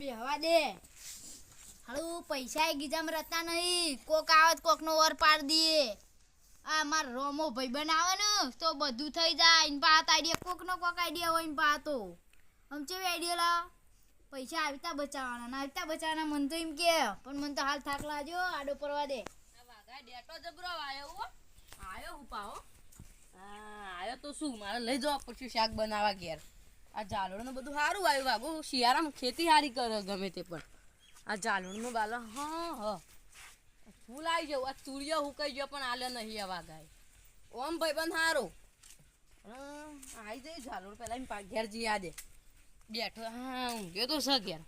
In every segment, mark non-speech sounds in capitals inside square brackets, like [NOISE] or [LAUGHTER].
બેહવા દે. હાલું પૈસા એ ગીજામાં રહેતા નહીં. કોક આવે તો કોકનો વર પાડ દે. આ માર રોમો ભાઈ બનાવે ને, તો બધું થઈ જાય. ઇન પાત આઈડિયા કોકનો કોક આઈડિયા હોય ઇન પાતો આમ ચેવી આઈડિયા લા? પૈસા આવતા બચાવવાના. ના આવતા બચાવવાના મન તો એમ કે. પણ મન તો હાલ થાક લાજો આડો પરવા દે. ડેટો જબરો હું. પાહો. હા આયો તો શું? મારે લઈ જવા પડશે શાક બનાવવા ઘેર. આ જાલોડનું બધું સારું આવ્યું. વાગો શિયાળામાં ખેતી સારી કરે ગમે તે પણ. આ જાલોડનું બાલો હા હ. ફૂલ આવી જવું. આ તુરિયો હુકાઈ ગયો પણ આલે નહીં આ વાગાય ઓમ ભાઈ બંધ સારો આવી જાય ઝાલોડ પેલા એમ ઘેર જઈ આજે બેઠો હા ઊંઘ્યો તો છે ઘેર.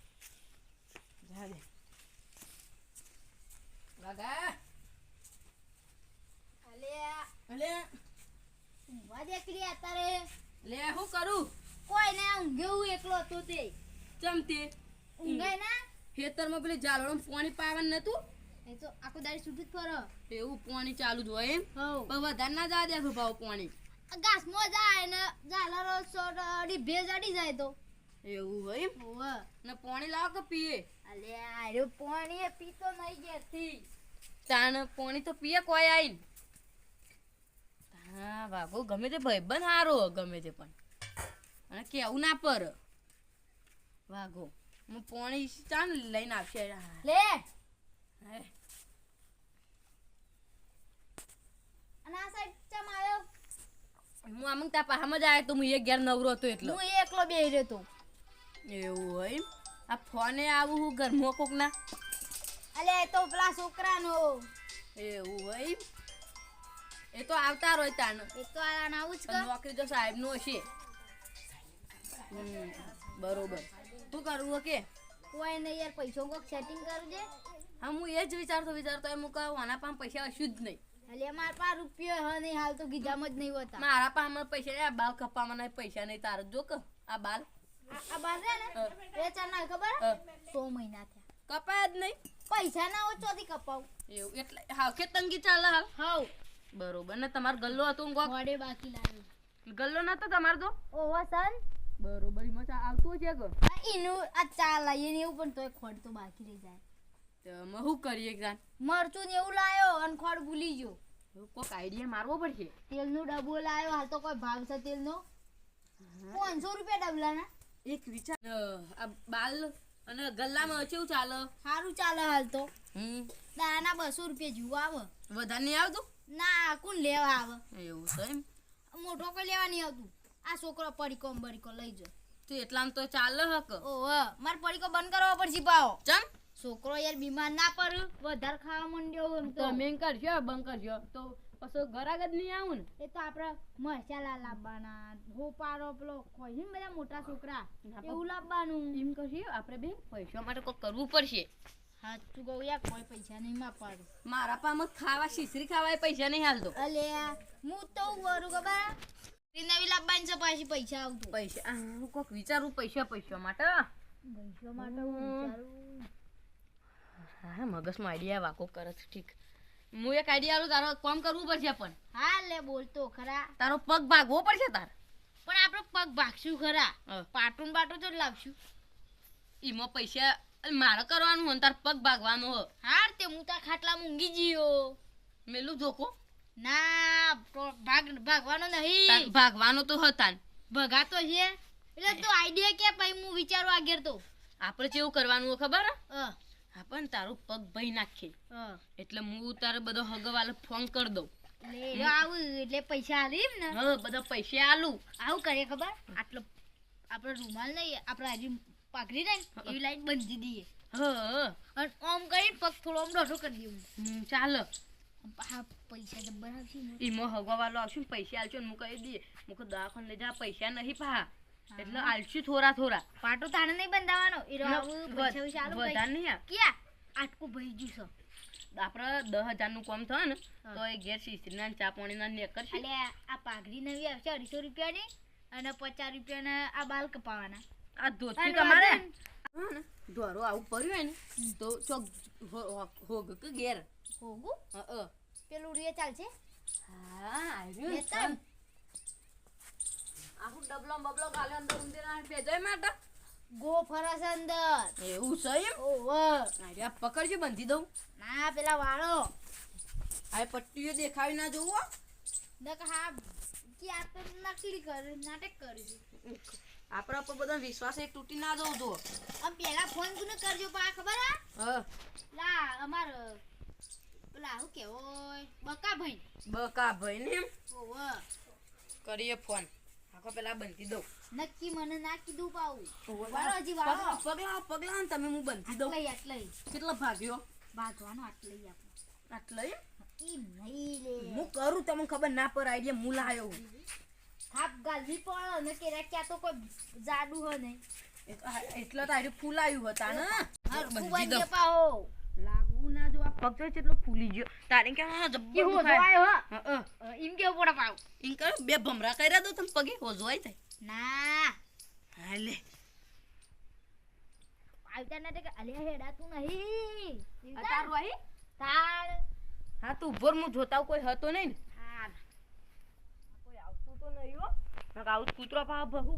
જાજે અલે અલે અત્યારે. લે હું કરું? કોઈ ને ઊંઘ્યો એકલો હતો તે. ચમતી ઊંઘાય ના? ખેતરમાં પેલી જાલોડમાં પાણી પાવાનું નતું? એ તો આખો દાડી છૂટું જ ફરો. એવું પાણી ચાલુ જ હોય એમ? પણ વધારે ના જા દે ભાવ પાણી. ઘાસમાં જાય ને ઝાલરો સોટ ભેજ અડી જાય તો. એવું હોય એમ? હોવે. ને પાણી લાવ કે પીએ? અલે આર્યો પાણી એ પીતો નહીં ઘેરથી. તાણ પાણી તો પીએ કોઈ આઈને. હા વાગો ગમે તે ભાઈબંધ હારો ગમે તે પણ. અને કેવું ના પર. વાઘો. હું પાણી ચાલ લઈને આવશે લે. હે. અને ચમ આવ્યો? હું આમ તા પાહામાં જ આવ્યો તો હું એક ઘેર નવરો હતો એટલો. હું એકલો બેહી રહ્યો તો એવું હોય આ ફોને આવું હું ઘરમાં કોક ના. અલે એ તો પેલા છોકરાનો. એવું હોય? એ તો આવતા રોય તાણ એક તો આ આવું જ નોકરી તો સાહેબનું હશે. હમ, બરોબર. શું કરવું કે? કોઈ નહીં યાર પૈસો કોક સેટિંગ કરજે હા હું એ જ વિચારતો વિચારતો એમ કહું આના પાસે પૈસા હશું જ નહીં. એટલે મારા પાસે રૂપિયો હ નહીં હાલ તો ગીજામાં જ નહીં હોતા. મારા પાસે હમણાં પૈસા આ બાલ કપાવવાના નહીં, પૈસા નહીં તારે જો કે આ બાલ. આ- બાલ છે ને. એ ચાર ના ખબર? સો મહિના થયા. કપાય જ નહીં. પૈસા ના ચોથી કપાવ. એવું એટલે હા કે તંગી ચાલે હાલ. હાવ બરોબર ને તમારો ગલ્લો હતો મોડે બાકી લાવ્યો. ગલ્લો નતો તમારો તો? ઓવા સન. બરોબર એમાં આવતું છે કે? એનું આ ચા લઈએ ને એવું પણ તોય ખોડ તો બાકી રહી જાય. તો અમે શું કરીએ જાન મરચું ને એવું લાયો અને ખોડ ભૂલી ગયો. કોઈક આઈડિયા મારવો પડશે? તેલનો ડબ્બો લાયો હાલ તો કોઈ ભાવ છે તેલનો? પાંચસો રૂપિયા ડબલાના. એક વિચાર આ બાલ અને ગલ્લામાં કેવું ચાલે? સારું ચાલે હાલ તો. હમ. દાના બસો રૂપિયા જેવું આવે. વધારે નહીં આવતું? ના કોણ લેવા આવે? એવું છે એમ. મોટો કોઈ લેવા નહીં આવતું. આ છોકરો પડીકો બરીકો લઈ જાય તું એટલામાં તો ચાલે હક. ઓહ માર પડીકો બંધ કરવો પડશે પાવો ચમ? છોકરો યાર બીમાર ના પડે વધારે ખાવા માંડ્યો એમ તો. તમે કરશો બંધ કરશો. તો પછી ઘરાક જ નહીં આવું ને? એ તો આપણે મસાલા લાવવાના હોપારો પેલો કોઈ બધા મોટા છોકરા એવું લાવવાનું. એમ કરશો આપણે બે પૈસા માટે કોઈ કરવું પડશે? સાચું કહું યાર કોઈ પૈસા નહીં માપાડું મારા પામાં ખાવા શીશરી ખાવા પૈસા નહીં હાલતો. અલે હું તો વરું ખબર? નવી લાવવાની છે પાછી પૈસા આવતું. પૈસા હું કોક વિચારું પૈસા પૈસા માટે પૈસા માટે હું વિચારું. હા મગજમાં આઈડિયા વાકો કરે છે ઠીક. હું એક આઈડિયા આલું તારો કામ કરવું પડશે પણ. હા લે બોલતો ખરા. તારો પગ ભાગવો પડશે તાર. પણ આપણે પગ ભાગશું ખરા. પાટુન પાટું તો જ લાવશું એમાં પૈસા મારે કરવાનું હોય તાર પગ ભાગવાનો હા તે હું તાર ખાટલા મૂંગી ગયો. મેલું ધોકો ના ભાગ ભાગવાનો નહીં. ભાગવાનો તો હતા ભગાતો છે. એટલે તું આઈડિયા કે પછી હું વિચારું આગળ તો? આપણે કેવું કરવાનું ખબર? આપણ તારું પગ ભાઈ નાખે. એટલે હું તારે બધો હગવાલ ફોન કર દઉં. એટલે આવું એટલે પૈસા આલી એમ ને? બધા પૈસા આલું. આવું કરીએ ખબર? આટલો આપણે રૂમાલ નહીં આપણે હજી પાઘડી ને એવી લાઈન બંધી દઈએ. હ. આમ કરીને પગ થોડો આમ ડોઢો કરી દઈએ ચાલો. પૈસા જબ્બર આવશે ને ઈમો આવશે ને પૈસા આલશો ને હું કહી દઈએ હું કહું દવાખાને લઈ જા પૈસા નહીં પા. એટલે આલશું થોડા થોડા. પાટો તાણે નહીં બંધાવાનો. એ ના, આવું પૈસા વિશે આલું વધારે નહીં ક્યાં? આટકું ભઈ છે. આપણે દસ હજારનું કામ થયો ને તો એ ઘેર શીશરીના ને ચા પાણીના ને કરશે. એટલે આ પાઘડી નવી આવશે અઢીસો રૂપિયાની અને પચાસ રૂપિયાના આ બાલ કપાવાના. આ ધોતી તમારે ને, ધોરો આવું પડ્યું હોય ને તો ચોક હોગ કે ઘેર. હોગું હ, હ. પેલું રે ચાલશે હા આવ્યું લેતા આખું ડબલો બબલો ગાલે અંદર ઊંધેરા ભેજાય માટે. ગો ફરસ અંદર. એવું છે એમ? ઓવ અરે પકડજો બંધી દઉં. ના પેલા વાળો. આ પટ્ટીઓ દેખાવી ના જોવો નક હા કે આ તો નકલી કર નાટક કરજો આપણા પર બધા વિશ્વાસ એ તૂટી ના જવું જો આમ પેલા ફોન કોને કરજો પા ખબર હે? હા. લા અમાર પેલા શું કેવો બકા ભાઈ બકા ભાઈ ને ઓવ કરીએ ફોન આખો પેલા બંધી દઉં નક્કી મને ના કીધું પાવું વાળો હજી વાળો પગલા પગલા તમે હું બંધી દઉં આટલે આટલે કેટલો ભાગ્યો બાંધવાનો આટલે આપણે આટલો ઈ નહીં લે હું કરું તમને ખબર ના પર આઈડિયા હું લાયો થાપ પડો ને કે રાખ્યા તો કોઈ જાડુ હો નહીં એટલો તો આર્યું ફૂલાયું હતા ને બંધી દઉં દે પાહો લાગવું ના જો આ પગ જો કેટલો ફૂલી ગયો તારે કે હા કે જબ્બર હો દુખાય. હો એમ કેવું પડે પાવ ઈમ કરો બે ભમરા કર્યા દો તમ પગે હોજવાય થાય ના હાલે આવતા ના કે અલ્યા હેડાતું નહીં આ તારું આઈ તાર હા તું ઉભર હું જોતા કોઈ હતો નહીં ને કોઈ આવતું તો નહીં હો મેં આવું કૂતરો પા બહુ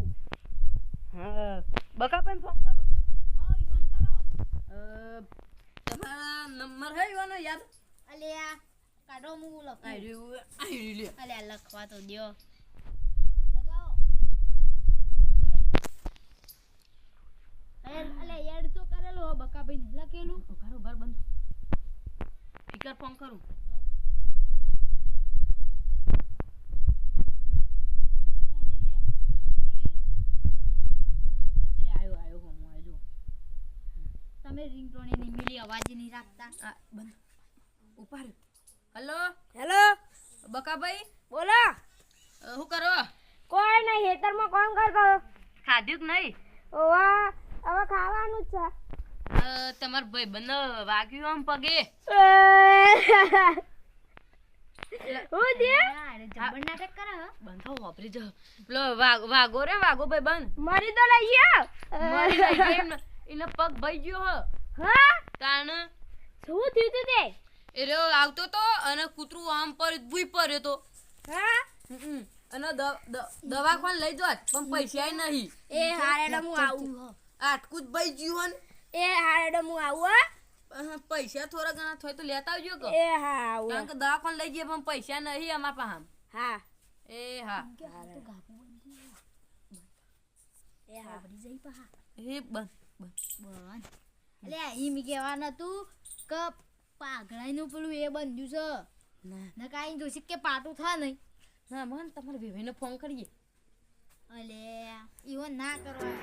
હા પણ ફોન કરું હા ફોન કરો અ, તમારા નંબર હે કાઢો હું લખું અલ્યા લખવા તો દ્યો લગાવો અરે અલ્યા તો કરેલો બકા ને લખેલું ઉભાર ઉભાર બંધ ફોન કરું તમે રિંગટોનની મિલી અવાજ નહીં રાખતા. બંધ. ઉપાડ હલો? હેલો? બકાભાઈ? બોલો. શું કરો? કોઈ નહીં ખેતરમાં કોણ કરતો? ખાધ્યું કે નહીં? ઓવા હવે ખાવાનું છે. તમાર ભાઈ બંને વાગ્યું આમ પગે? [LAUGHS] વાઘો રે વાઘો ભાઈ બંધ મરી તો લઈ ગયો. પગ ભાઈ ગયો હ? તાણ? શું થયું તું તે? એ રહ્યો આવતો તો અને કૂતરું આમ પર ભૂઈ પડ્યો તો. હા? અને દ- દ- લઈ જાત પણ પૈસા નહીં. એ હારેડો હું આવું. આટકું જ ભાઈ જીવન એ હારેડો હું આવું પૈસા થોડા ઘણા થોય તો લેતા આવજો કે. એ હા આવું. કારણ કે દવાખાન લઈ જઈએ પણ પૈસા નહીં અમારા પાસે હા. એ હા. એ હા. એ બંધ. બંધ. એટલે એમ કહેવાનું હતું કે પાઘડાઈનું પેલું એ બન્યું છે. ના. કાંઈ જોઈશે કે પાટું થાય નહીં. ના મન તમારે વિવેકને ફોન કરીએ. અલે એવો ના કરવા